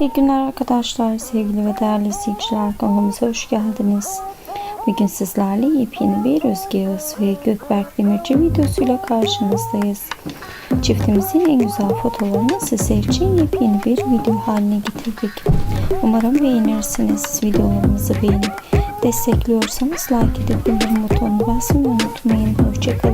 İyi günler arkadaşlar, sevgili ve değerli izleyiciler kanalımıza hoş geldiniz. Bugün sizlerle yepyeni bir Özge Yağız ve Gökberk Demirci videosuyla karşınızdayız. Çiftimizin en güzel fotoğraflarını sizler için yepyeni bir video haline getirdik. Umarım beğenirsiniz. Videolarımızı beğenip destekliyorsanız like edip bildirim butonunu basmayı unutmayın. Hoşçakalın.